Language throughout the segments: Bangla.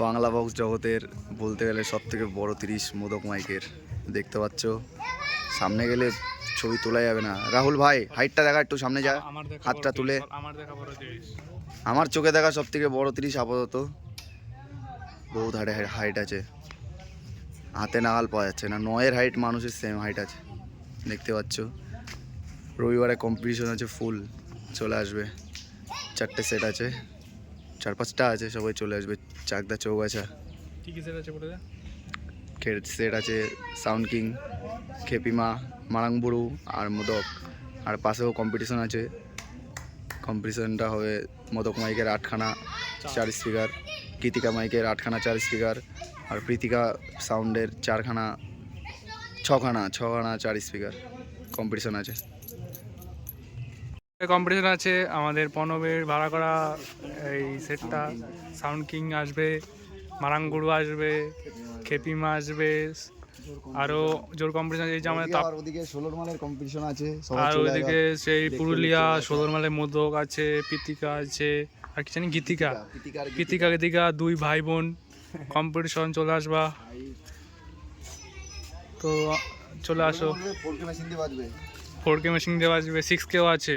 বাংলা বক্স জগতের বলতে গেলে সব থেকে বড় তিরিশ মোদক মাইকের দেখতে পাচ্ছ। সামনে গেলে ছবি তোলা যাবে না। রাহুল ভাই হাইটটা দেখা একটু সামনে যা। হাতটা তুলে। আমার চোখে দেখা সব থেকে বড় তিরিশ আপাতত। বহুত হাইট হাইট আছে। হাতে নাগাল পাওয়া যাচ্ছে না। নয়ের হাইট মানুষের সেম হাইট আছে। দেখতে পাচ্ছ। রবিবারে কম্পিটিশন আছে ফুল চলে আসবে। চারটে সেট আছে। চার পাঁচটা আছে সবাই চলে আসবে। চাকদা চৌগাছা কি সেট আছে বলে সেট আছে সাউন্ড কিং খেপিমা মারাংবুড়ু আর মোদক। আর পাশেও কম্পিটিশন আছে। কম্পিটিশনটা হবে মোদক মাইকের আটখানা চার। স্পিকার কৃতিকা মাইকের আটখানা চার স্পিকার আর প্রীতিকা সাউন্ডের চারখানা ছখানা ছখানা চার স্পিকার কম্পিটিশন আছে। কম্পিটিশন আছে আমাদের পনবের ভাড়া করা এই সেটটা সাউন্ড কিং আসবে মারাঙ্গুড়ু আসবে খেপিমা আসবে আরও জোর কম্পিটিশন এই যে আমাদের তাপ ওদিকে ষোলোর মালের কম্পিটিশন আছে আর ওইদিকে সেই পুরুলিয়া সদরমালে মোদক আছে পিতিকা আছে আর কি জানি গীতিকা। কৃতিকা গীতিকা দুই ভাই বোন কম্পিটিশন চলে আসবা। তো চলে আসো। ফোর কে মেশিন দিয়ে বাজবে। ফোর কে মেশিন দেওয়া আসবে সিক্স কেও আছে।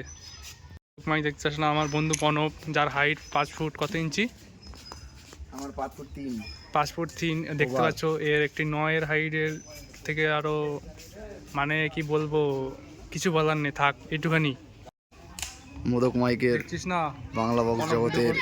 মাই দেখতে না আমার বন্ধু প্রণব যার হাইট পাঁচ ফুট কত ইঞ্চি আমার পাঁচ ফুট তিন পাঁচ ফুট তিন দেখতে। পাচ্ছ এর একটি নয়ের হাইটের থেকে আরও মানে কি বলব কিছু বলার নেই থাক একটুখানি মোদক মাইকের বাংলা বক্স জগতের।